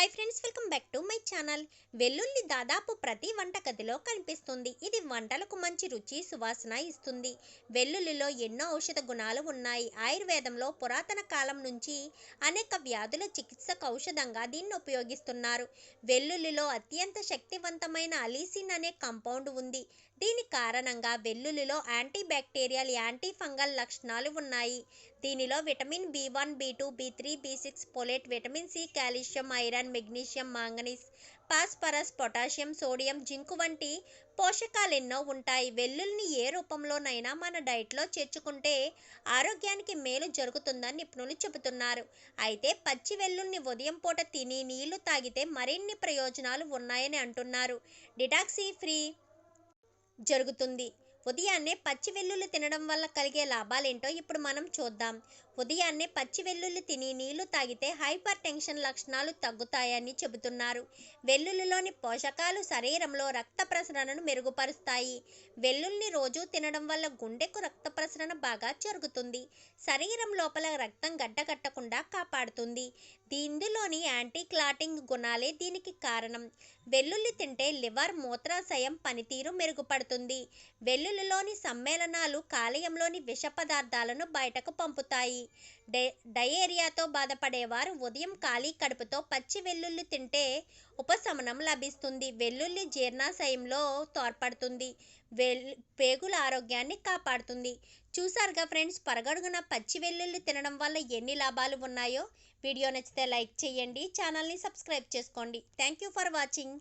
Hi friends welcome back to my channel వెల్లుల్లి దాదాపు ప్రతి వంటగదిలో కనిపిస్తుంది. ఇది వంటలకు మంచి రుచి సువాసన ఇస్తుంది. వెల్లుల్లిలో ఎన్నో ఔషధ గుణాలు ఉన్నాయి. ఆయుర్వేదంలో పురాతన కాలం నుంచి అనేక వ్యాధుల చికిత్సకు ఔషధంగా దీన్ని ఉపయోగిస్తున్నారు. వెల్లుల్లిలో అత్యంత శక్తివంతమైన అలీసిన్ అనే కాంపౌండ్ ఉంది. దీని కారణంగా వెల్లుల్లిలో యాంటీ బ్యాక్టీరియల్ యాంటీ ఫంగల్ లక్షణాలు ఉన్నాయి. దీనిలో vitamin B one B two B three B six folate vitamin C calcium iron magnesium manganese phosphorus potassium sodium zinc వంటి పోషకాలు ఎన్నో ఉంటాయి. వెల్లుల్ని ఏ రూపంలోనైనా మన డైట్లో చేర్చుకుంటే ఆరోగ్యానికి మేలు జరుగుతుందని నిపుణులు చెబుతున్నారు. అయితే పచ్చి వెల్లుల్ని ఉదయం పూట తిని నీళ్ళు తాగితే మరిన్ని ప్రయోజనాలు ఉన్నాయని అంటున్నారు. డిటాక్సీ ఫ్రీ జరుగుతుంది. ఉదయాన్నే పచ్చి వెల్లుల్లి తినడం వల్ల కలిగే లాభాలేంటో ఇప్పుడు మనం చూద్దాం. ఉదయాన్నే పచ్చి వెల్లుల్లి తిని నీళ్ళు తాగితే హైపర్ టెన్షన్ లక్షణాలు తగ్గుతాయని చెబుతున్నారు. వెల్లుల్లిలోని పోషకాలు శరీరంలో రక్త ప్రసరణను మెరుగుపరుస్తాయి. వెల్లుల్ని రోజు తినడం వల్ల గుండెకు రక్త ప్రసరణ బాగా జరుగుతుంది. శరీరం లోపల రక్తం గడ్డగట్టకుండా కాపాడుతుంది. ఇందులోని యాంటీ క్లాటింగ్ గుణాలే దీనికి కారణం. వెల్లుల్లి తింటే లివర్ మూత్రాశయం పనితీరు మెరుగుపడుతుంది. వెల్లుల్లిలోని సమ్మేళనాలు కాలేయంలోని విష పదార్థాలను బయటకు పంపుతాయి. డై డయేరియాతో బాధపడేవారు ఉదయం ఖాళీ కడుపుతో పచ్చి వెల్లుల్లి తింటే ఉపశమనం లభిస్తుంది. వెల్లుల్లి జీర్ణాశయంలో తోడ్పడుతుంది. వెల్ పేగుల ఆరోగ్యాన్ని కాపాడుతుంది. చూసారుగా ఫ్రెండ్స్ పరగడుగున పచ్చి వెల్లుల్లి తినడం వల్ల ఎన్ని లాభాలు ఉన్నాయో? వీడియో నచ్చితే లైక్ చేయండి ఛానల్ని సబ్స్క్రైబ్ చేసుకోండి. Thank you for watching.